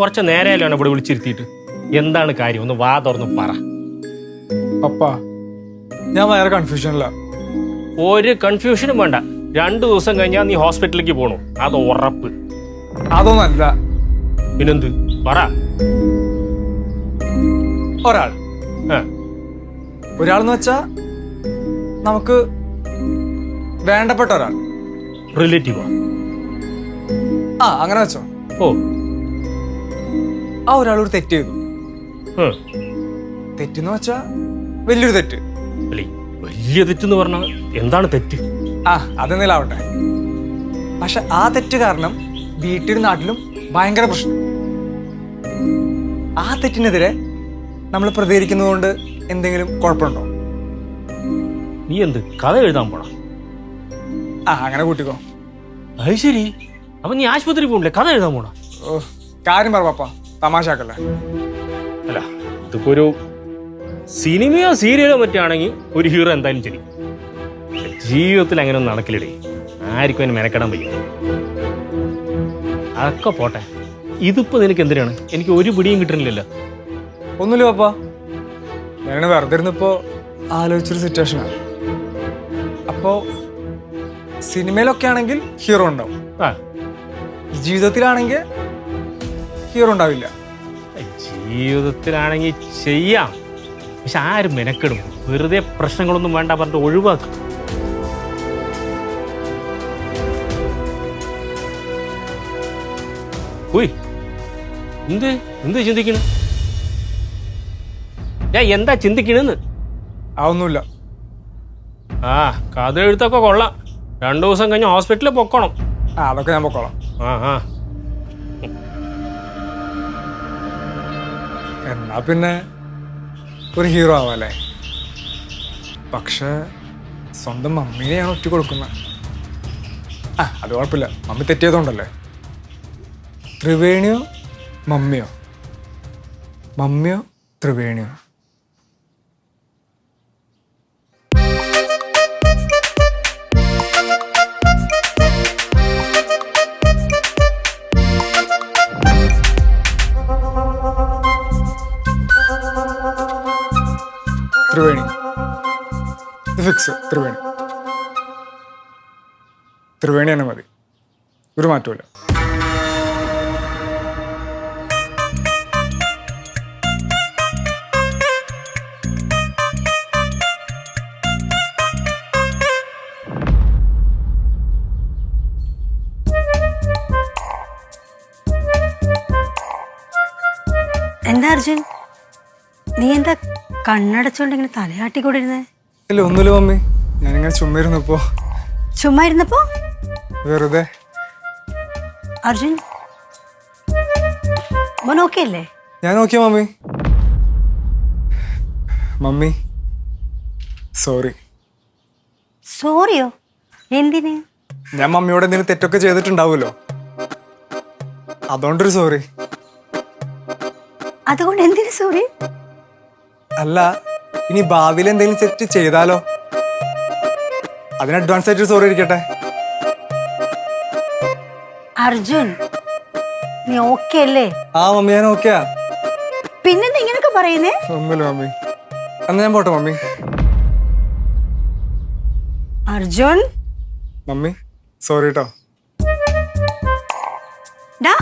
കുറച്ച് നേരെയല്ലോ ഇവിടെ വിളിച്ചിരുത്തിയിട്ട്? എന്താണ് കാര്യം? ഒന്ന് വാ തുറന്ന് പറ. ഞാൻ വേറെ കൺഫ്യൂഷനില്ല ഒരു കൺഫ്യൂഷനും വേണ്ട. രണ്ടു ദിവസം കഴിഞ്ഞാൽ നീ ഹോസ്പിറ്റലിലേക്ക് പോണു. അത് ഉറപ്പ്. അതൊന്നല്ല. പിന്നെന്ത്? പറ. ഒരാൾ. ആ, ഒരാളെന്ന് വെച്ചാ നമുക്ക് വേണ്ടപ്പെട്ട ഒരാൾ. റിലേറ്റീവാ. ആ അങ്ങനെ വെച്ചോ. ഓ. ആ ഒരാൾ ഒരു തെറ്റ് ചെയ്തു. തെറ്റെന്ന് വെച്ചാ വലിയൊരു തെറ്റ്. അല്ലേ വലിയ തെറ്റെന്ന് പറഞ്ഞാൽ എന്താണ് തെറ്റ്? ആ അതെന്തെങ്കിലും ആവട്ടെ പക്ഷെ ആ തെറ്റ് കാരണം വീട്ടിലും നാട്ടിലും ഭയങ്കര പ്രശ്നം. ആ തെറ്റിനെതിരെ നമ്മൾ പ്രതികരിക്കുന്നതുകൊണ്ട് എന്തെങ്കിലും കുഴപ്പമുണ്ടോ? നീ എന്ത് കഥ എഴുതാൻ പോണ? ആ അങ്ങനെ കൂട്ടിക്കോ. അത് ശരി. അപ്പൊ നീ ആശുപത്രി പോകണ്ടേ കഥ എഴുതാൻ പോണ? ഓ കാര്യം പറ പാപ്പ. തമാശാക്കല്ലേ അല്ല ഇതിപ്പോ ഒരു സിനിമയോ സീരിയലോ മറ്റാണെങ്കിൽ ഒരു ഹീറോ എന്തായാലും ശരി ജീവിതത്തിൽ അങ്ങനെ ഒന്നും നടക്കില്ലടേ. ആർക്കും അതിന് മെനക്കെടാൻ വയ്യ. അതൊക്കെ പോട്ടെ. ഇതിപ്പോ നിനക്ക് എന്തിനാണ്? എനിക്ക് ഒരു പിടിയും കിട്ടുന്നില്ലല്ലോ. ഒന്നുമില്ല പാപ്പ. ഞാൻ വെറുതെ ഇരുന്നപ്പോ ആലോചിച്ചൊരു സിറ്റുവേഷനാണ് അപ്പോ സിനിമയിലൊക്കെ ആണെങ്കിൽ ഹീറോ ഉണ്ടാവും. ആ. ജീവിതത്തിലാണെങ്കിൽ ഹീറോ ഉണ്ടാവില്ല. ജീവിതത്തിലാണെങ്കിൽ ചെയ്യാം. പക്ഷെ ആരും മെനക്കെടും. വെറുതെ പ്രശ്നങ്ങളൊന്നും വേണ്ട പറഞ്ഞിട്ട് ഒഴിവാക്കും. ഉയ് എന്ത് എന്ത് ചിന്തിക്കണു? ഞാൻ എന്താ ചിന്തിക്കണെന്ന്? അതൊന്നുമില്ല ആ കഥ എഴുത്തൊക്കെ കൊള്ളാം. രണ്ടു ദിവസം കഴിഞ്ഞ് ഹോസ്പിറ്റലിൽ പൊക്കണം. അതൊക്കെ ഞാൻ പൊക്കോളാം. ആ ആ. എന്നാ പിന്നെ ഒരു ഹീറോ ആവാല്ലേ? പക്ഷെ സ്വന്തം മമ്മീനെയാണ് ഒറ്റ കൊടുക്കുന്നത്. ആ അത് കുഴപ്പമില്ല. മമ്മി തെറ്റിയതുകൊണ്ടല്ലേ? ത്രിവേണിയോ മമ്മിയോ? മമ്മിയോ ത്രിവേണിയോ? ത്രിവേണി. ഫിക്സ് ത്രിവേണി. ത്രിവേണി തന്നെ മതി. ഒരു മാറ്റമില്ല എന്താ അർജുൻ? നീ എന്താ കണ്ണടച്ചോണ്ട് ഇങ്ങനെ തലയാട്ടിക്കൊണ്ടിരുന്നേ ഇല്ല ഒന്നുമില്ല മമ്മി. ഞാനിങ്ങനെ ചുമ്മാ ഇരുന്നപ്പോ ചുമ്മാ ഇരുന്നപ്പോ വെറുതെ. അർജുൻ മോൻ ഓക്കെ അല്ലേ ഞാൻ നോക്കിയ മമ്മി? Mummy sorry. സോറിയോ? എന്തിന്? ഞാൻ മമ്മിയോട് എന്തെങ്കിലും തെറ്റൊക്കെ ചെയ്തിട്ടുണ്ടാവുമല്ലോ. അതുകൊണ്ടൊരു സോറി. അതുകൊണ്ട് എന്തിനു സോറി? അല്ല ഇനി ഭാവിയിൽ എന്തെങ്കിലും സെറ്റ് ചെയ്താലോ? അതിന് അഡ്വാൻസ് ആയിട്ട് സോറി ഇരിക്കട്ടെ. അർജുൻ നീ ഓക്കെ അല്ലേ? ആ മമ്മി ഞാൻ ഓക്കെയാ പിന്നെ ഇങ്ങനൊക്കെ പറയുന്നേ? ഒന്നുമില്ല മമ്മി. അന്ന് ഞാൻ പോട്ടെ മമ്മി. അർജുൻ? മമ്മി സോറി കേട്ടോ ഡാ